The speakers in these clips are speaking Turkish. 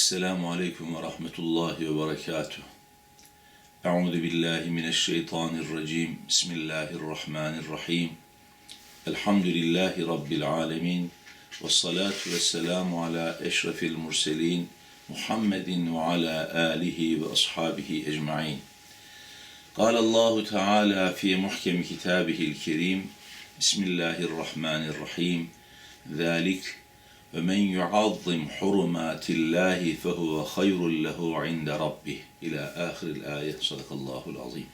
السلام عليكم ورحمة الله وبركاته. أعوذ بالله من الشيطان الرجيم. بسم الله الرحمن الرحيم. الحمد لله رب العالمين والصلاة والسلام على أشرف المرسلين محمد وعلى آله وأصحابه أجمعين. قال الله تعالى في محكم كتابه الكريم بسم الله الرحمن الرحيم. ذلك ومن يعظم حرمات الله فهو خير له عند ربه إلى آخر الآية صدق الله العظيم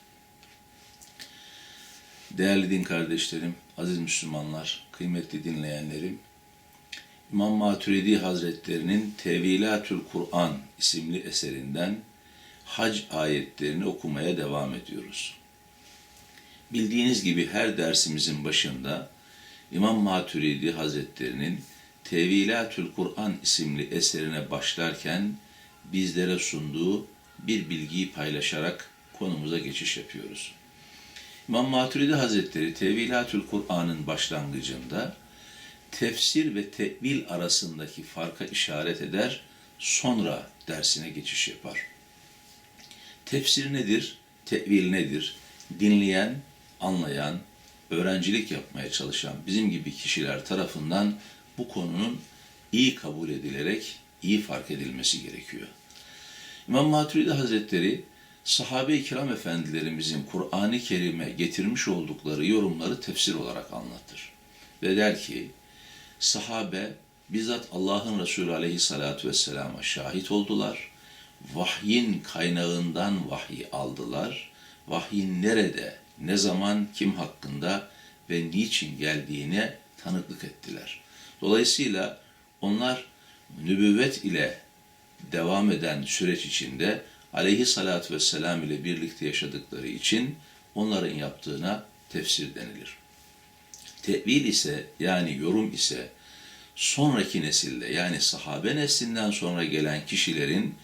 Değerli din kardeşlerim, aziz Müslümanlar, kıymetli dinleyenlerim, İmam Maturidi Hazretlerinin Tevilatül Kur'an isimli eserinden hac ayetlerini okumaya devam ediyoruz. Bildiğiniz gibi her dersimizin başında İmam Maturidi Hazretlerinin Tevilatül Kur'an isimli eserine başlarken bizlere sunduğu bir bilgiyi paylaşarak konumuza geçiş yapıyoruz. İmam Maturidi Hazretleri Tevilatül Kur'an'ın başlangıcında tefsir ve tevil arasındaki farka işaret eder, sonra dersine geçiş yapar. Tefsir nedir? Tevil nedir? Dinleyen, anlayan, öğrencilik yapmaya çalışan bizim gibi kişiler tarafından bu konunun iyi kabul edilerek iyi fark edilmesi gerekiyor. İmam Maturidi Hazretleri sahabe-i kiram efendilerimizin Kur'an-ı Kerim'e getirmiş oldukları yorumları tefsir olarak anlatır. Ve der ki, sahabe bizzat Allah'ın Resulü aleyhissalatu vesselama şahit oldular. Vahyin kaynağından vahiy aldılar. Vahyin nerede, ne zaman, kim hakkında ve niçin geldiğine tanıklık ettiler. Dolayısıyla onlar nübüvvet ile devam eden süreç içinde aleyhissalatü vesselam ile birlikte yaşadıkları için onların yaptığına tefsir denilir. Tevil ise yani yorum ise sonraki nesilde yani sahabe neslinden sonra gelen kişilerin,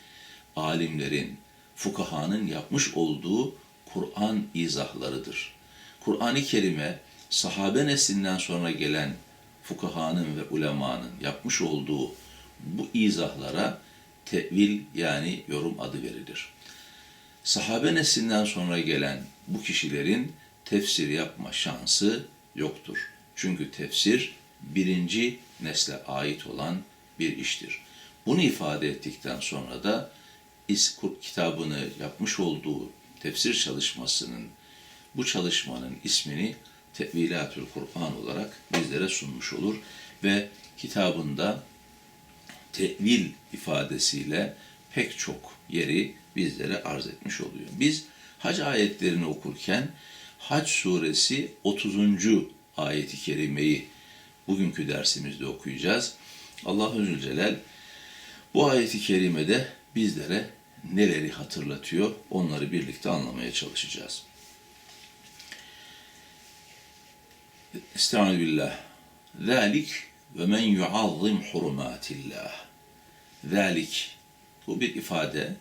alimlerin, fukahanın yapmış olduğu Kur'an izahlarıdır. Kur'an-ı Kerim'e sahabe neslinden sonra gelen fukahanın ve ulemanın yapmış olduğu bu izahlara tevil yani yorum adı verilir. Sahabe neslinden sonra gelen bu kişilerin tefsir yapma şansı yoktur. Çünkü tefsir birinci nesle ait olan bir iştir. Bunu ifade ettikten sonra da İskur kitabını yapmış olduğu tefsir çalışmasının bu çalışmanın ismini Tevilatül Kur'an olarak bizlere sunmuş olur ve kitabında tevil ifadesiyle pek çok yeri bizlere arz etmiş oluyor. Biz hac ayetlerini okurken Hac suresi 30. ayeti kerimeyi bugünkü dersimizde okuyacağız. Allah-u Zülcelal bu ayeti kerimede bizlere neleri hatırlatıyor onları birlikte anlamaya çalışacağız. Estaizu billah. Zalik ve men yuazzim hurumatillah. Zalik. Bu bir ifade.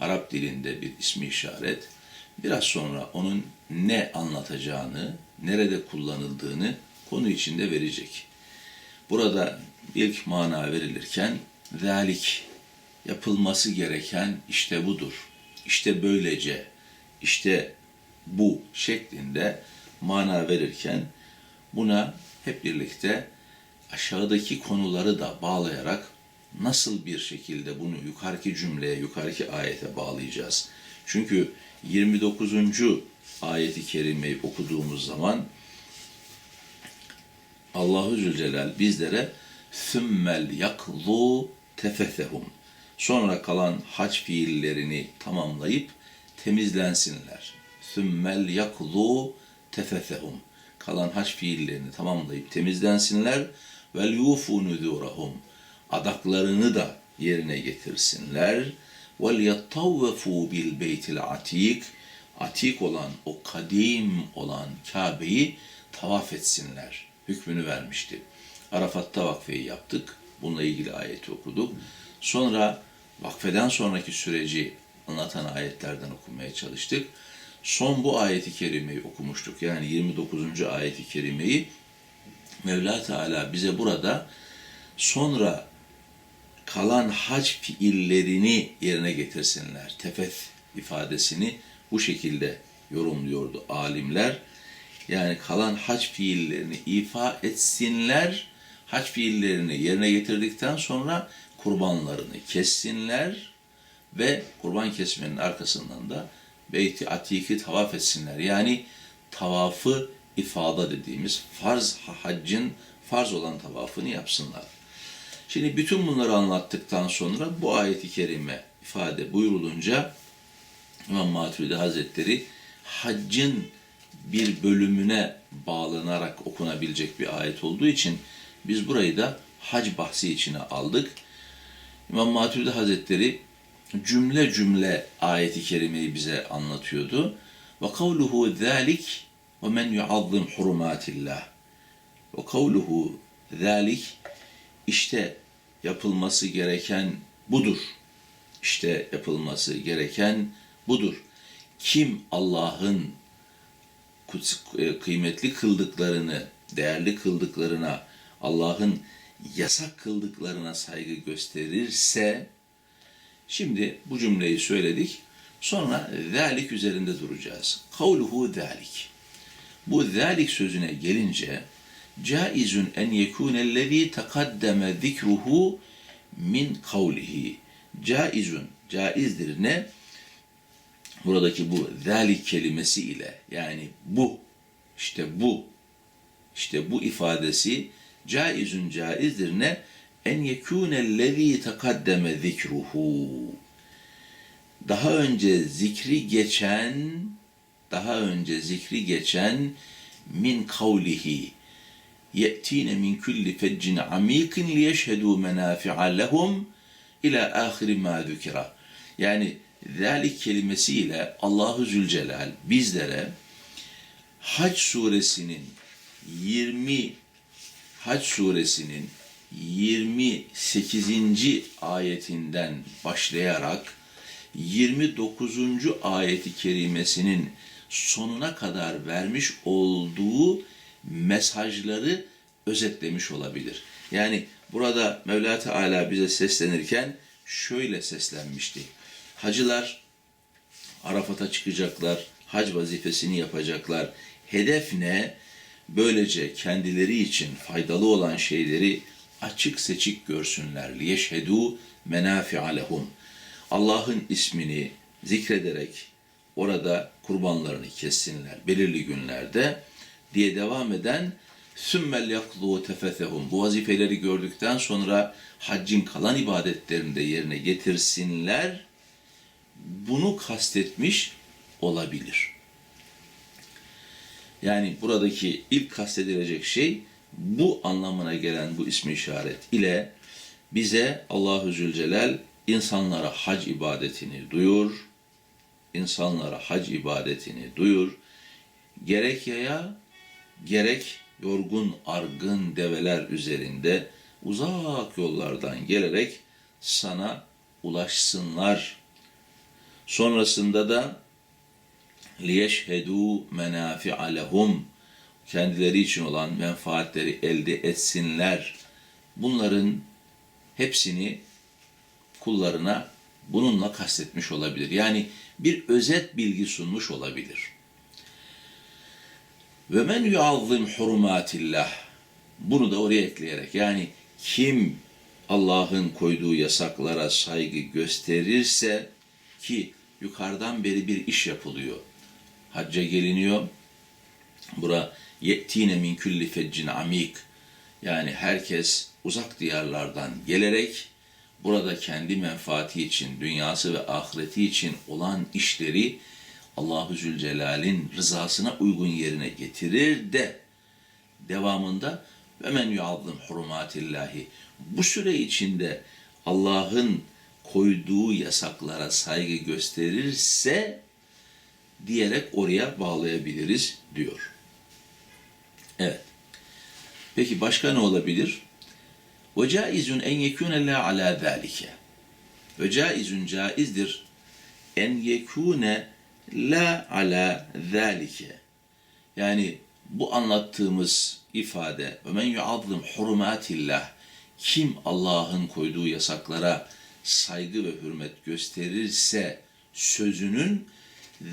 Arap dilinde bir ismi işaret. Biraz sonra onun ne anlatacağını, nerede kullanıldığını konu içinde verecek. Burada ilk mana verilirken zalik yapılması gereken işte budur. İşte böylece, işte bu şeklinde mana verirken buna hep birlikte aşağıdaki konuları da bağlayarak nasıl bir şekilde bunu yukarıki cümleye, yukarıki ayete bağlayacağız. Çünkü 29. ayeti kerimeyi okuduğumuz zaman Allahu Zülcelal bizlere sümmel yakzu tefethehum sonra kalan hac fiillerini tamamlayıp temizlensinler. Sümmel yakzu tefethehum kalan hac fiillerini tamamlayıp temizlensinler. Vel yufu nuzurahum adaklarını da yerine getirsinler. Vel yattavvefu bil beytil atik atik olan o kadim olan Kabe'yi tavaf etsinler. Hükmünü vermişti. Arafat'ta vakfeyi yaptık. Bununla ilgili ayeti okuduk. Sonra vakfeden sonraki süreci anlatan ayetlerden okumaya çalıştık. Son bu ayeti kerimeyi okumuştuk. Yani 29. ayeti kerimeyi Mevla Teala bize burada sonra kalan hac fiillerini yerine getirsinler. Tefeth ifadesini bu şekilde yorumluyordu alimler. Yani kalan hac fiillerini ifa etsinler. Hac fiillerini yerine getirdikten sonra kurbanlarını kessinler ve kurban kesmenin arkasından da Beyt-i Atik'i tavaf etsinler. Yani tavafı ifada dediğimiz farz haccın farz olan tavafını yapsınlar. Şimdi bütün bunları anlattıktan sonra bu ayeti kerime ifade buyurulunca İmam Maturidi Hazretleri haccın bir bölümüne bağlanarak okunabilecek bir ayet olduğu için biz burayı da hac bahsi içine aldık. İmam Maturidi Hazretleri cümle cümle ayeti kerimeyi bize anlatıyordu. Ve kavluhu zalik ve men yuazzim hurumatillah. Ve kavluhu zalik işte yapılması gereken budur. İşte yapılması gereken budur. Kim Allah'ın e, kıymetli kıldıklarını, değerli kıldıklarına, Allah'ın yasak kıldıklarına saygı gösterirse, şimdi bu cümleyi söyledik, sonra zalik üzerinde duracağız. Kavluhu zalik. Bu zalik sözüne gelince, caizun en yekunellezî tekaddeme zikruhu min kavlihi. Caizun, caizdir ne? Buradaki bu zalik kelimesi ile yani bu, işte bu, işte bu ifadesi caizun caizdir ne? En yekunellezî tekaddeme zikruhu. Daha önce zikri geçen, daha önce zikri geçen min kavlihi ye'tine min kulli feccin amikin liyeşhedû menâfi'a lehum ila ahiri ma zükira. Yani zalik kelimesiyle Allahu Zülcelal bizlere Hac suresinin 20 Hac suresinin 28. ayetinden başlayarak 29. ayeti kerimesinin sonuna kadar vermiş olduğu mesajları özetlemiş olabilir. Yani burada Mevla Teala bize seslenirken şöyle seslenmişti. Hacılar Arafat'a çıkacaklar, hac vazifesini yapacaklar. Hedef ne? Böylece kendileri için faydalı olan şeyleri açık seçik görsünler. Liyeşhedû menâfi'a lehum. Allah'ın ismini zikrederek orada kurbanlarını kessinler belirli günlerde diye devam eden sümmel yaklu tefethehum bu vazifeleri gördükten sonra haccın kalan ibadetlerini de yerine getirsinler bunu kastetmiş olabilir. Yani buradaki ilk kastedilecek şey bu anlamına gelen bu ismi işaret ile bize Allahu Zülcelal insanlara hac ibadetini duyur, insanlara hac ibadetini duyur. Gerek yaya, gerek yorgun argın develer üzerinde uzak yollardan gelerek sana ulaşsınlar. Sonrasında da liyeşhedû menâfi'a lehum kendileri için olan menfaatleri elde etsinler. Bunların hepsini kullarına bununla kastetmiş olabilir. Yani bir özet bilgi sunmuş olabilir. Ve men yuazzim hurumatillah bunu da oraya ekleyerek yani kim Allah'ın koyduğu yasaklara saygı gösterirse ki yukarıdan beri bir iş yapılıyor. Hacca geliniyor. Bura yettine min külli feccin amik. Yani herkes uzak diyarlardan gelerek burada kendi menfaati için, dünyası ve ahireti için olan işleri Allahu Zülcelal'in rızasına uygun yerine getirir de devamında ve men yuazzim hurumatillahi bu süre içinde Allah'ın koyduğu yasaklara saygı gösterirse diyerek oraya bağlayabiliriz diyor. Evet. Peki başka ne olabilir? Ve caizun en yekune la ala zalike. Ve caizun caizdir en yekune la ala zalike. Yani bu anlattığımız ifade ve men yuazzim hurumatillah kim Allah'ın koyduğu yasaklara saygı ve hürmet gösterirse sözünün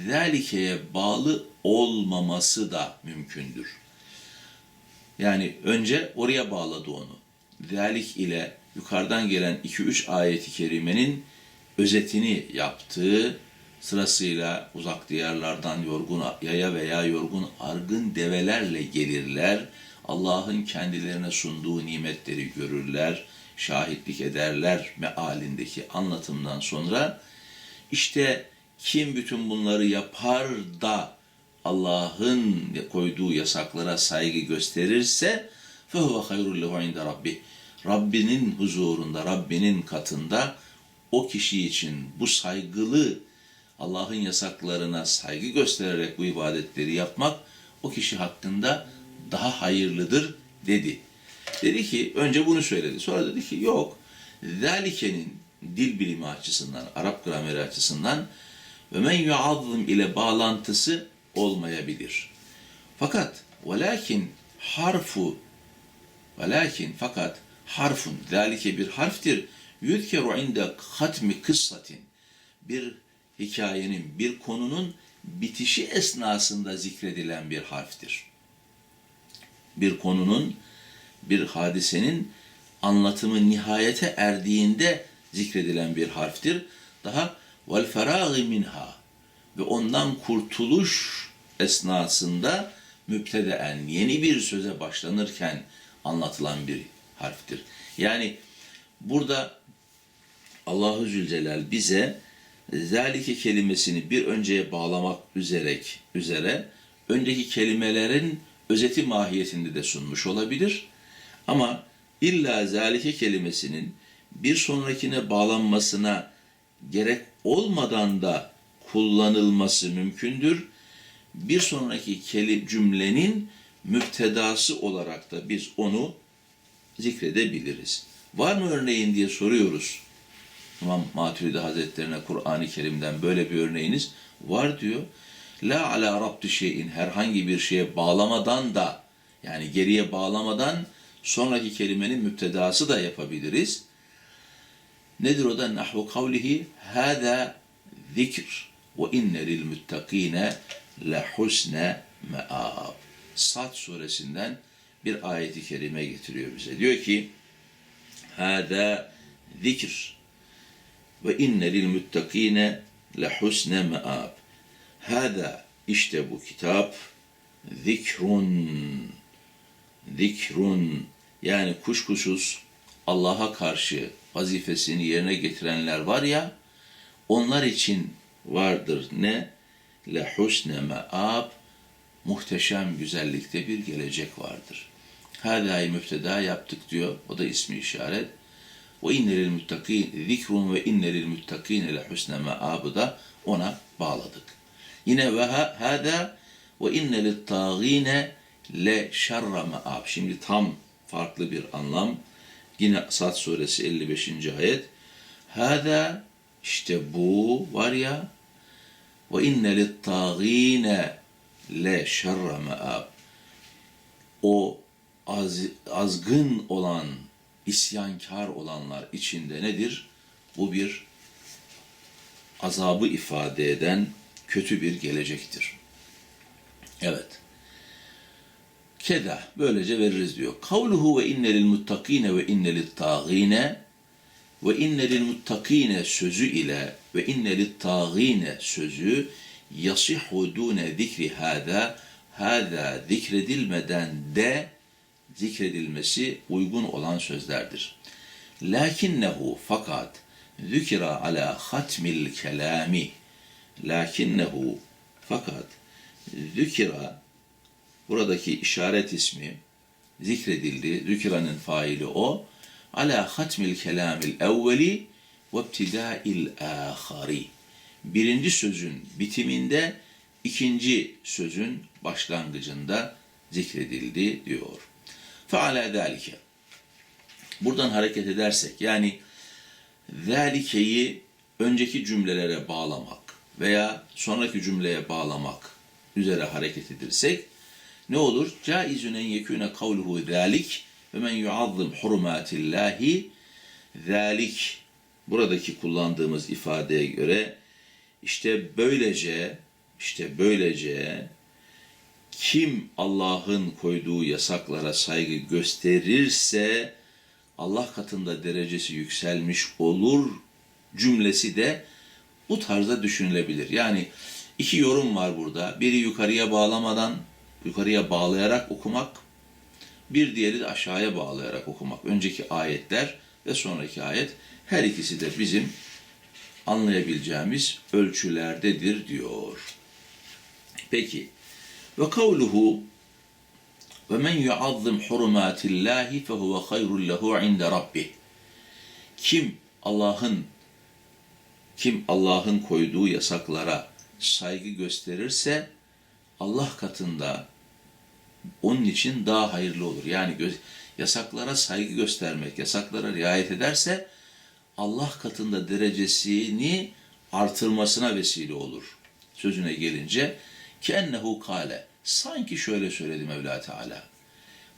zelikeye bağlı olmaması da mümkündür. Yani önce oraya bağladı onu. Zalik ile yukarıdan gelen 2-3 ayeti kerimenin özetini yaptığı sırasıyla uzak diyarlardan yorgun yaya veya yorgun argın develerle gelirler. Allah'ın kendilerine sunduğu nimetleri görürler, şahitlik ederler mealindeki anlatımdan sonra işte kim bütün bunları yapar da Allah'ın koyduğu yasaklara saygı gösterirse فَهُوَ خَيْرُ لَهُ عِنْدَ رَبِّهِ Rabbinin huzurunda, Rabbinin katında o kişi için bu saygılı Allah'ın yasaklarına saygı göstererek bu ibadetleri yapmak o kişi hakkında daha hayırlıdır dedi. Dedi ki önce bunu söyledi. Sonra dedi ki yok. Zalike'nin dil bilimi açısından, Arap grameri açısından ve men yuazzım ile bağlantısı olmayabilir. Fakat velakin harfu velakin fakat harfun zalike bir harftir. Yüzkeru inde hatmi kıssatin bir hikayenin, bir konunun bitişi esnasında zikredilen bir harftir. Bir konunun, bir hadisenin anlatımı nihayete erdiğinde zikredilen bir harftir. Daha vel ferâgi minha ve ondan kurtuluş esnasında müptedeen yeni bir söze başlanırken anlatılan bir harftir. Yani burada Allahu Zülcelal bize zalike kelimesini bir önceye bağlamak üzerek üzere öndeki kelimelerin özeti mahiyetinde de sunmuş olabilir. Ama illa zalike kelimesinin bir sonrakine bağlanmasına gerek olmadan da kullanılması mümkündür. Bir sonraki kelim cümlenin müptedası olarak da biz onu zikredebiliriz. Var mı örneğin diye soruyoruz. İmam Maturidi Hazretlerine Kur'an-ı Kerim'den böyle bir örneğiniz var diyor. La ala rabti şeyin herhangi bir şeye bağlamadan da yani geriye bağlamadan sonraki kelimenin müptedası da yapabiliriz. Nedir o da? Nahvu kavlihi hâdâ zikr ve inne lil le husne me'ab. Sad suresinden bir ayeti kerime getiriyor bize. Diyor ki hâdâ zikr ve inne lil muttakine le husne me'ab. Hâdâ işte bu kitap zikrun zikrun yani kuşkusuz Allah'a karşı vazifesini yerine getirenler var ya onlar için vardır ne? Le husne me'ab muhteşem güzellikte bir gelecek vardır. Hâdâ-i müfteda yaptık diyor. O da ismi işaret. Ve innelil muttakîn zikrun ve innelil muttakîne le husne me'abı da ona bağladık. Yine ve hâdâ ve innelit tâgîne le şerra me'ab. Şimdi tam farklı bir anlam. Yine Sad suresi 55. ayet. Hâdâ işte bu var ya ve inne littâgîne le şerre me'ab. O az, azgın olan, isyankar olanlar içinde nedir? Bu bir azabı ifade eden kötü bir gelecektir. Evet. Keda böylece veririz diyor. Kavluhu ve inne lil muttakine ve inne lit tağine ve inne lil muttakine sözü ile ve inne lit tağine sözü yasihhu dune zikri hâdâ hâdâ zikredilmeden de zikredilmesi uygun olan sözlerdir. Lakinnehu fakat zükira ala hatmil kelami lakinnehu fakat zükira buradaki işaret ismi zikredildi. Zükranın faili o. Ala hatmil kelamil evveli ve ibtidâil âkhari. Birinci sözün bitiminde, ikinci sözün başlangıcında zikredildi diyor. Feala zâlike. Buradan hareket edersek yani zâlikeyi önceki cümlelere bağlamak veya sonraki cümleye bağlamak üzere hareket edirsek ne olur? Caizün en yekûne kavluhu zâlik ve men yuazzim hurumatillahi zalik buradaki kullandığımız ifadeye göre işte böylece işte böylece kim Allah'ın koyduğu yasaklara saygı gösterirse Allah katında derecesi yükselmiş olur cümlesi de bu tarzda düşünülebilir. Yani iki yorum var burada. Biri yukarıya bağlamadan, yukarıya bağlayarak okumak, bir diğeri de aşağıya bağlayarak okumak. Önceki ayetler ve sonraki ayet her ikisi de bizim anlayabileceğimiz ölçülerdedir diyor. Peki ve kavluhu ve men yuazzim hurumatillahi fehuve hayrun lehu inde rabbih. Kim Allah'ın kim Allah'ın koyduğu yasaklara saygı gösterirse Allah katında onun için daha hayırlı olur. Yani yasaklara saygı göstermek, yasaklara riayet ederse Allah katında derecesini artırmasına vesile olur. Sözüne gelince ki ennehu kale sanki şöyle söyledi Mevla Teala.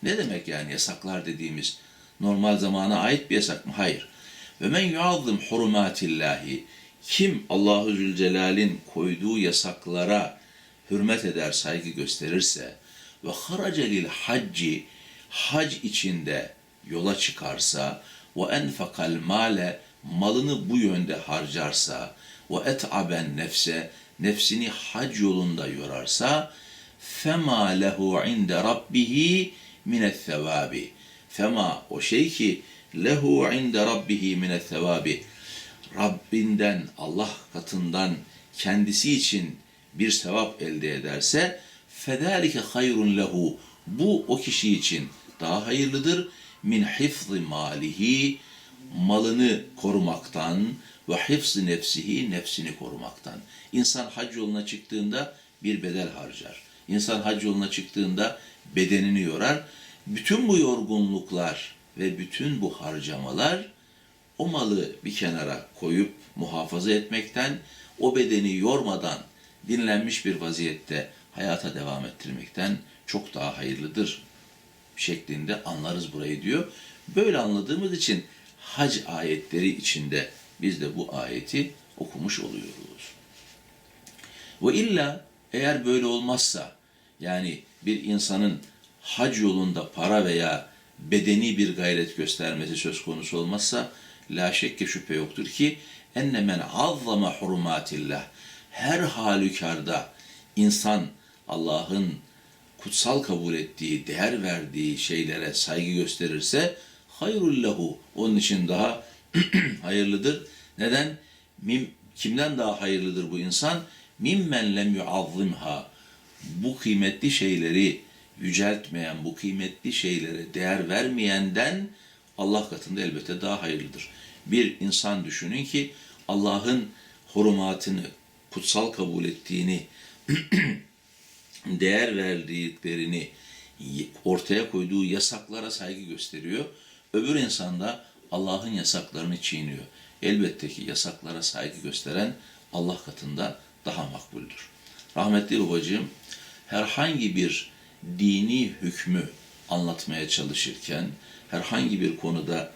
Ne demek yani yasaklar dediğimiz normal zamana ait bir yasak mı? Hayır. Ve men yuazzim hurumatillahi kim Allahu Zülcelal'in koyduğu yasaklara hürmet eder, saygı gösterirse ve haraca lil hacci hac içinde yola çıkarsa ve enfakal male malını bu yönde harcarsa ve et'aben nefse nefsini hac yolunda yorarsa fema lehu inde rabbihi minet sevabi fema o şey ki lehu inde rabbihi minet sevabi Rabbinden Allah katından kendisi için bir sevap elde ederse fedalike hayrun lehu bu o kişi için daha hayırlıdır min hifzi malihi malını korumaktan ve hifzi nefsihi nefsini korumaktan. İnsan hac yoluna çıktığında bir bedel harcar. İnsan hac yoluna çıktığında bedenini yorar. Bütün bu yorgunluklar ve bütün bu harcamalar o malı bir kenara koyup muhafaza etmekten, o bedeni yormadan dinlenmiş bir vaziyette hayata devam ettirmekten çok daha hayırlıdır şeklinde anlarız burayı diyor. Böyle anladığımız için hac ayetleri içinde biz de bu ayeti okumuş oluyoruz. Ve illa eğer böyle olmazsa yani bir insanın hac yolunda para veya bedeni bir gayret göstermesi söz konusu olmazsa la şekke şüphe yoktur ki enne men azzama hurumatillah her halükarda insan Allah'ın kutsal kabul ettiği, değer verdiği şeylere saygı gösterirse hayrul lehu onun için daha hayırlıdır. Neden? Mim, kimden daha hayırlıdır bu insan? Mimmen lem yuazzimha bu kıymetli şeyleri yüceltmeyen, bu kıymetli şeylere değer vermeyenden Allah katında elbette daha hayırlıdır. Bir insan düşünün ki Allah'ın hurumatını, kutsal kabul ettiğini, değer verdiklerini ortaya koyduğu yasaklara saygı gösteriyor. Öbür insan da Allah'ın yasaklarını çiğniyor. Elbette ki yasaklara saygı gösteren Allah katında daha makbuldür. Rahmetli babacığım herhangi bir dini hükmü anlatmaya çalışırken herhangi bir konuda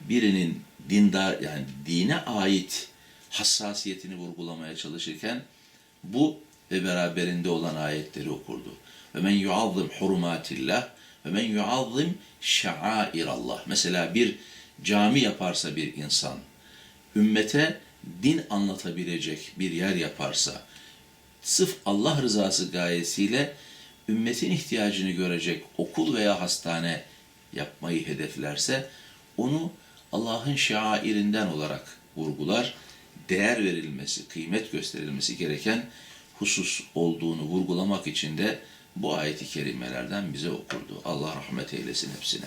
birinin dindar yani dine ait hassasiyetini vurgulamaya çalışırken bu ve beraberinde olan ayetleri okurdu. Ve men yuazzim hurumatillah ve men yuazzim şairallah. Mesela bir cami yaparsa bir insan, ümmete din anlatabilecek bir yer yaparsa, sırf Allah rızası gayesiyle ümmetin ihtiyacını görecek okul veya hastane yapmayı hedeflerse, onu Allah'ın şairinden olarak vurgular, değer verilmesi, kıymet gösterilmesi gereken husus olduğunu vurgulamak için de bu ayeti kerimelerden bize okurdu. Allah rahmet eylesin hepsine.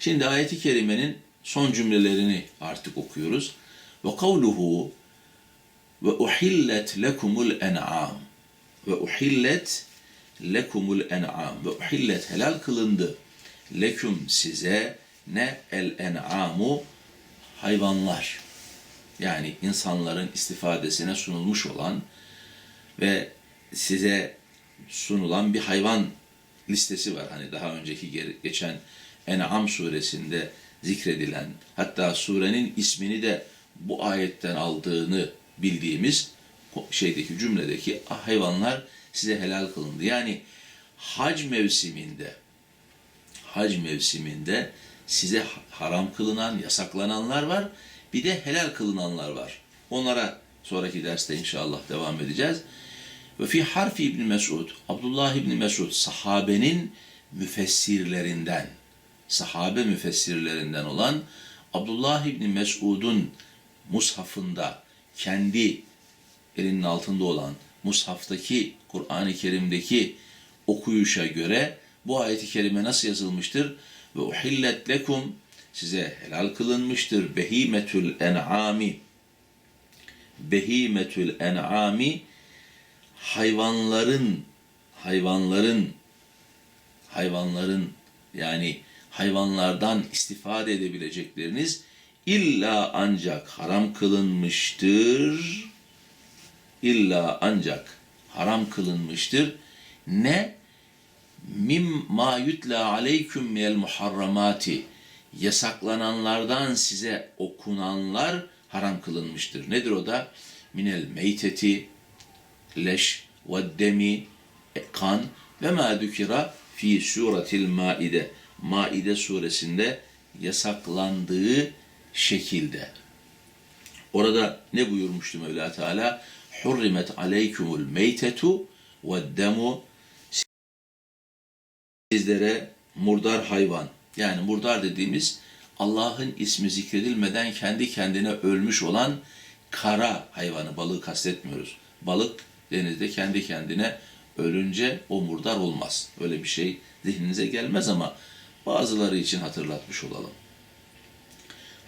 Şimdi ayeti kerimenin son cümlelerini artık okuyoruz. Ve kavluhu ve uhillet lekumul en'am ve uhillet lekumul en'am ve uhillet helal kılındı leküm size ne el en'amu hayvanlar yani insanların istifadesine sunulmuş olan ve size sunulan bir hayvan listesi var. Hani daha önceki ge- geçen En'am suresinde zikredilen hatta surenin ismini de bu ayetten aldığını bildiğimiz şeydeki cümledeki hayvanlar size helal kılındı. Yani hac mevsiminde hac mevsiminde size haram kılınan, yasaklananlar var. Bir de helal kılınanlar var. Onlara sonraki derste inşallah devam edeceğiz. Ve fi harfi İbn Mesud, Abdullah İbn Mesud sahabenin müfessirlerinden, sahabe müfessirlerinden olan Abdullah İbn Mesud'un mushafında kendi elinin altında olan mushaftaki Kur'an-ı Kerim'deki okuyuşa göre bu ayeti kerime nasıl yazılmıştır? Ve uhillet lekum size helal kılınmıştır behimetül en'ami behimetül en'ami hayvanların hayvanların hayvanların yani hayvanlardan istifade edebilecekleriniz illa ancak haram kılınmıştır. İlla ancak haram kılınmıştır. Ne? Mim ma yutla aleyküm minel muharramati yasaklananlardan size okunanlar haram kılınmıştır. Nedir o da? Minel meyteti, leş ve demi, e, kan ve ma dükira fi suretil maide. Maide suresinde yasaklandığı şekilde. Orada ne buyurmuştu Mevla Teala? Hurrimet aleykumul meytetu ve demu sizlere murdar hayvan yani murdar dediğimiz Allah'ın ismi zikredilmeden kendi kendine ölmüş olan kara hayvanı balığı kastetmiyoruz. Balık denizde kendi kendine ölünce o murdar olmaz. Öyle bir şey zihninize gelmez ama bazıları için hatırlatmış olalım.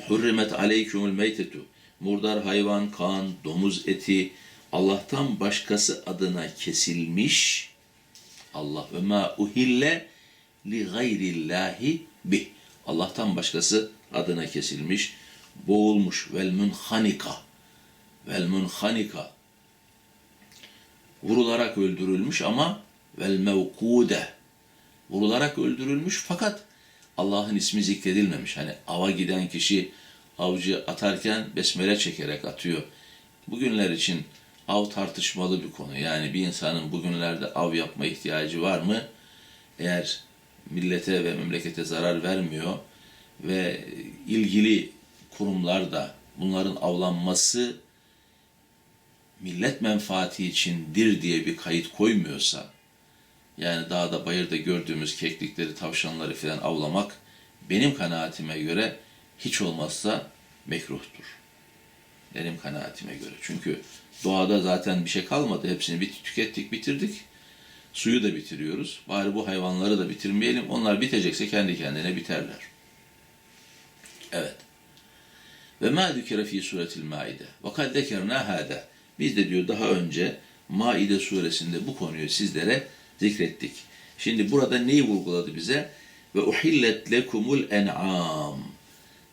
Hurrimet aleykumul meytetu. Murdar hayvan, kan, domuz eti Allah'tan başkası adına kesilmiş. Allah ve ma uhille li gayrillahi bih. Allah'tan başkası adına kesilmiş, boğulmuş. Vel munhanika. Vel munhanika. Vurularak öldürülmüş ama vel mevkude. Vurularak öldürülmüş fakat Allah'ın ismi zikredilmemiş. Hani ava giden kişi avcı atarken besmele çekerek atıyor. Bugünler için av tartışmalı bir konu. Yani bir insanın bugünlerde av yapma ihtiyacı var mı? Eğer millete ve memlekete zarar vermiyor ve ilgili kurumlar da bunların avlanması millet menfaati içindir diye bir kayıt koymuyorsa, yani dağda bayırda gördüğümüz keklikleri, tavşanları falan avlamak benim kanaatime göre hiç olmazsa mekruhtur. Benim kanaatime göre. Çünkü doğada zaten bir şey kalmadı. Hepsini bit tükettik, bitirdik. Suyu da bitiriyoruz. Bari bu hayvanları da bitirmeyelim. Onlar bitecekse kendi kendine biterler. Evet. Ve ma zükere fi suretil maide. Ve kad zekerna hâdâ. Biz de diyor daha önce Maide suresinde bu konuyu sizlere zikrettik. Şimdi burada neyi vurguladı bize? Ve uhillet lekumul en'am.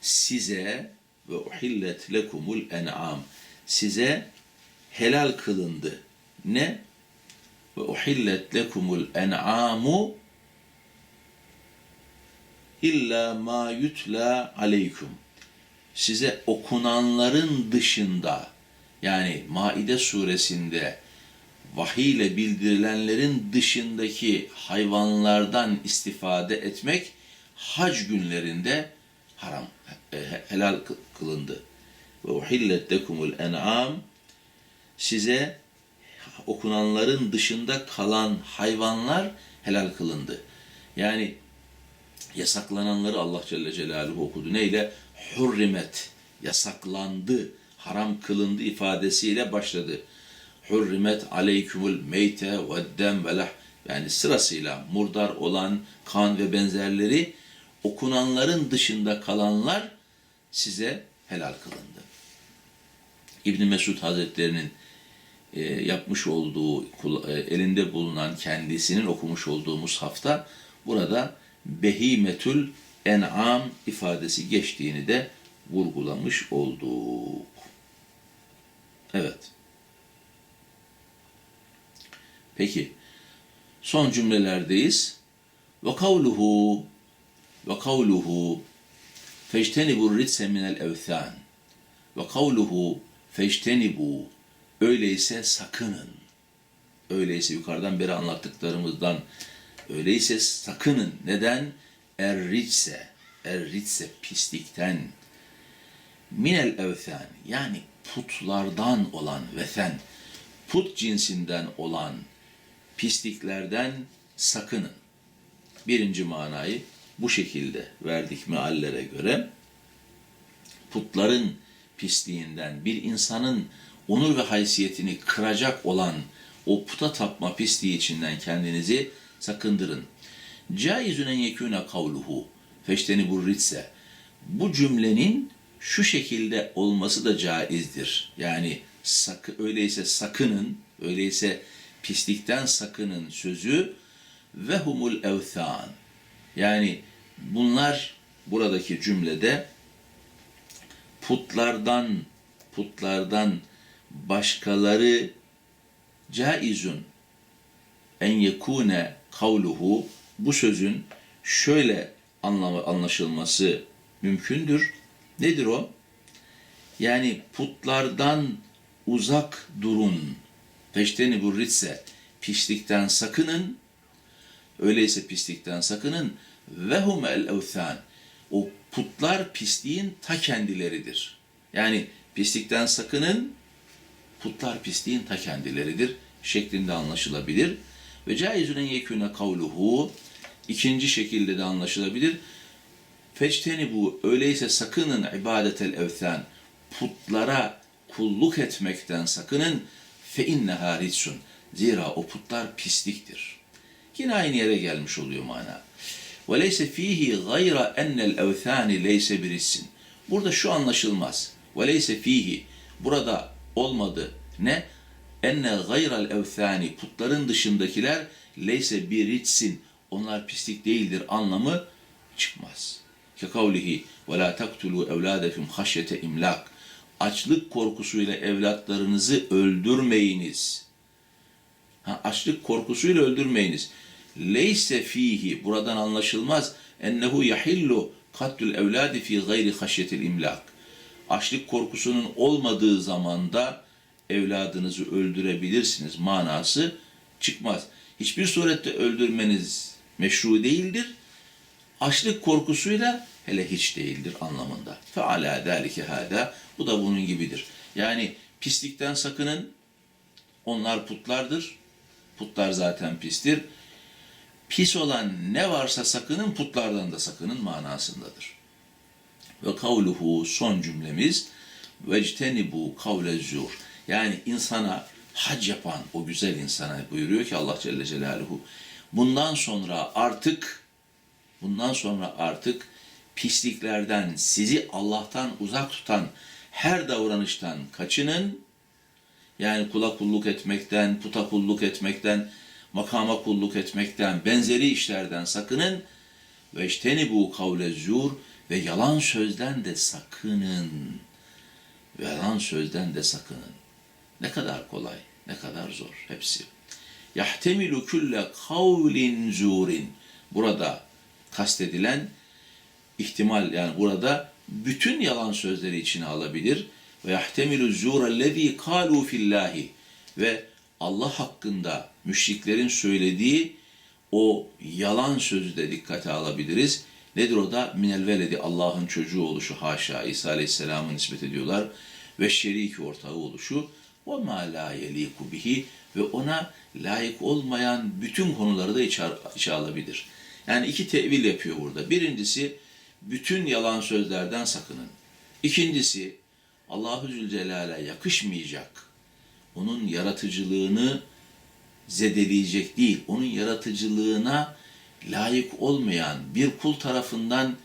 Size ve uhillet lekumul en'am. Size helal kılındı. Ne? Ve uhillet lekumul en'amu illa ma yutla aleykum. Size okunanların dışında yani Maide suresinde vahiy ile bildirilenlerin dışındaki hayvanlardan istifade etmek hac günlerinde haram, helal kılındı. Ve uhillet lekumul en'am size okunanların dışında kalan hayvanlar helal kılındı. Yani yasaklananları Allah Celle Celaluhu okudu. Neyle? Hurrimet, yasaklandı, haram kılındı ifadesiyle başladı. Hurrimet aleykümül meyte ve dem ve lah. Yani sırasıyla murdar olan kan ve benzerleri okunanların dışında kalanlar size helal kılındı. İbn Mesud Hazretlerinin yapmış olduğu, e, elinde bulunan kendisinin okumuş olduğu mushafta burada behimetül en'am ifadesi geçtiğini de vurgulamış olduk. Evet. Peki, son cümlelerdeyiz. Ve kavluhu ve kavluhu feçtenibu ritse minel evthan ve kavluhu feçtenibu öyleyse sakının. Öyleyse yukarıdan beri anlattıklarımızdan öyleyse sakının. Neden? Erritse, erritse pislikten. Minel evthan yani putlardan olan veten, put cinsinden olan pisliklerden sakının. Birinci manayı bu şekilde verdik meallere göre. Putların pisliğinden bir insanın onur ve haysiyetini kıracak olan o puta tapma pisliği içinden kendinizi sakındırın. Caizün en yekûne kavluhu feşteni bu ritse. Bu cümlenin şu şekilde olması da caizdir. Yani sakı, öyleyse sakının, öyleyse pislikten sakının sözü ve humul evthan. Yani bunlar buradaki cümlede putlardan putlardan başkaları caizun en yekune kavluhu bu sözün şöyle anlaşılması mümkündür. Nedir o? Yani putlardan uzak durun. Peşteni bu ritse pislikten sakının. Öyleyse pislikten sakının. Ve hum el evthan. O putlar pisliğin ta kendileridir. Yani pislikten sakının, putlar pisliğin ta kendileridir şeklinde anlaşılabilir. Ve caizün en yekûne kavluhu ikinci şekilde de anlaşılabilir. Feçteni bu öyleyse sakının ibadetel evthan putlara kulluk etmekten sakının fe inneha ritsun. Zira o putlar pisliktir. Yine aynı yere gelmiş oluyor mana. Ve leyse fihi gayra ennel evthani leyse birissin. Burada şu anlaşılmaz. Ve leyse fihi burada olmadı. Ne? Enne gayral evthani putların dışındakiler leyse biritsin. Onlar pislik değildir anlamı çıkmaz. Kekavlihi ve la taktulu evladekum haşyete imlak. Açlık korkusuyla evlatlarınızı öldürmeyiniz. Ha, açlık korkusuyla öldürmeyiniz. Leyse fihi buradan anlaşılmaz. Ennehu yahillu katlul evladi fi gayri haşyetil imlak. Açlık korkusunun olmadığı zamanda evladınızı öldürebilirsiniz manası çıkmaz. Hiçbir surette öldürmeniz meşru değildir. Açlık korkusuyla hele hiç değildir anlamında. Feala zalike hada bu da bunun gibidir. Yani pislikten sakının. Onlar putlardır. Putlar zaten pistir. Pis olan ne varsa sakının putlardan da sakının manasındadır. Ve kavluhu son cümlemiz vectenibu kavle zur. Yani insana hac yapan o güzel insana buyuruyor ki Allah Celle Celaluhu bundan sonra artık bundan sonra artık pisliklerden sizi Allah'tan uzak tutan her davranıştan kaçının. Yani kula kulluk etmekten, puta kulluk etmekten, makama kulluk etmekten, benzeri işlerden sakının. Ve işteni bu kavle zur ve yalan sözden de sakının. Yalan sözden de sakının. Ne kadar kolay, ne kadar zor hepsi. Yahtemilu külle kavlin zurin. Burada kastedilen ihtimal yani burada bütün yalan sözleri içine alabilir ve yahtemilu zurellezî kâlû fillâhi ve Allah hakkında müşriklerin söylediği o yalan sözü de dikkate alabiliriz. Nedir o da? Minel veledi Allah'ın çocuğu oluşu haşa İsa Aleyhisselam'ı nispet ediyorlar ve şeriki ortağı oluşu ve ma la yeliku bihi ve ona layık olmayan bütün konuları da içe alabilir. Yani iki tevil yapıyor burada. Birincisi bütün yalan sözlerden sakının. İkincisi Allahu Zülcelal'e yakışmayacak, onun yaratıcılığını zedeleyecek değil, onun yaratıcılığına layık olmayan bir kul tarafından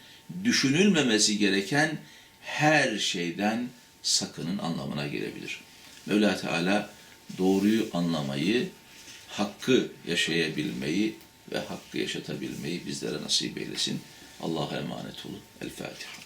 düşünülmemesi gereken her şeyden sakının anlamına gelebilir. Mevla Teala doğruyu anlamayı, hakkı yaşayabilmeyi ve hakkı yaşatabilmeyi bizlere nasip eylesin. Allah'a emanet olun. El Fatiha.